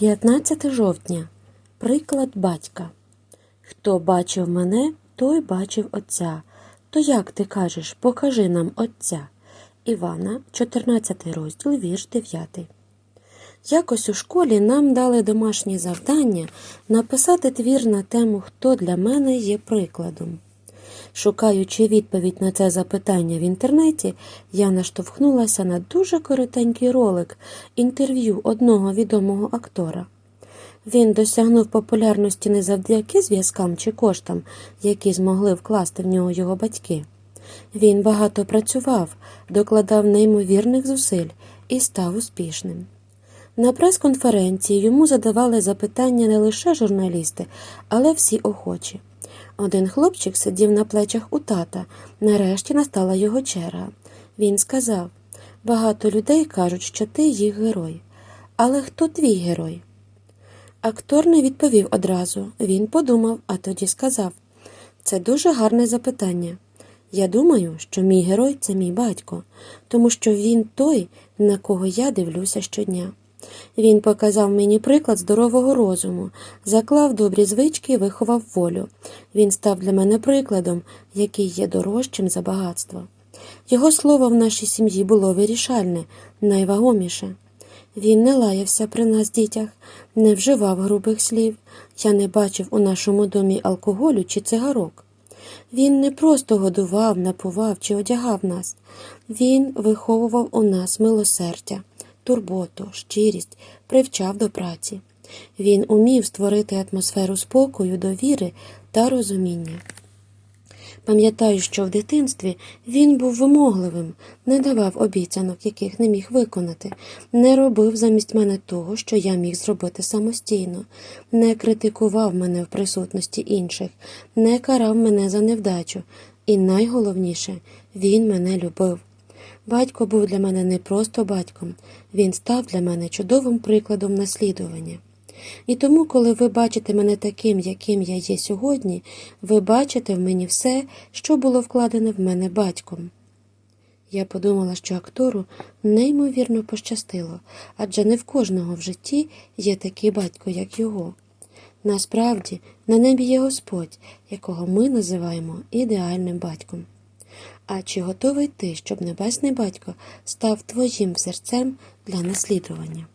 15 жовтня. Приклад батька. Хто бачив мене, той бачив Отця. То як ти кажеш, покажи нам Отця. Івана, 14 розділ, вірш 9. Якось у школі нам дали домашнє завдання написати твір на тему Хто для мене є прикладом. Шукаючи відповідь на це запитання в інтернеті, я наштовхнулася на дуже коротенький ролик інтерв'ю одного відомого актора. Він досягнув популярності не завдяки зв'язкам чи коштам, які змогли вкласти в нього його батьки. Він багато працював, докладав неймовірних зусиль і став успішним. На прес-конференції йому задавали запитання не лише журналісти, але всі охочі. Один хлопчик сидів на плечах у тата. Нарешті настала його черга. Він сказав Багато людей кажуть, що ти їх герой. Але хто твій герой? Актор не відповів одразу. Він подумав, а тоді сказав Це дуже гарне запитання. Я думаю, що мій герой це мій батько, тому що він той, на кого я дивлюся щодня. Він показав мені приклад здорового розуму, заклав добрі звички і виховав волю. Він став для мене прикладом, який є дорожчим за багатство. Його слово в нашій сім'ї було вирішальне, найвагоміше. Він не лаявся при нас дітях, не вживав грубих слів. Я не бачив у нашому домі алкоголю чи цигарок. Він не просто годував, напував чи одягав нас, він виховував у нас милосердя, турботу, щирість, привчав до праці. Він умів створити атмосферу спокою, довіри та розуміння. Пам'ятаю, що в дитинстві він був вимогливим, не давав обіцянок, яких не міг виконати, не робив замість мене того, що я міг зробити самостійно, не критикував мене в присутності інших, не карав мене за невдачу, і найголовніше, він мене любив. Батько був для мене не просто батьком, він став для мене чудовим прикладом наслідування. І тому, коли ви бачите мене таким, яким я є сьогодні, ви бачите в мені все, що було вкладене в мене батьком. Я подумала, що актору неймовірно пощастило, адже не в кожного в житті є такий батько, як його. Насправді, на небі є Господь, якого ми називаємо ідеальним батьком. А чи готовий ти, щоб небесний батько став твоїм взерцем для наслідування?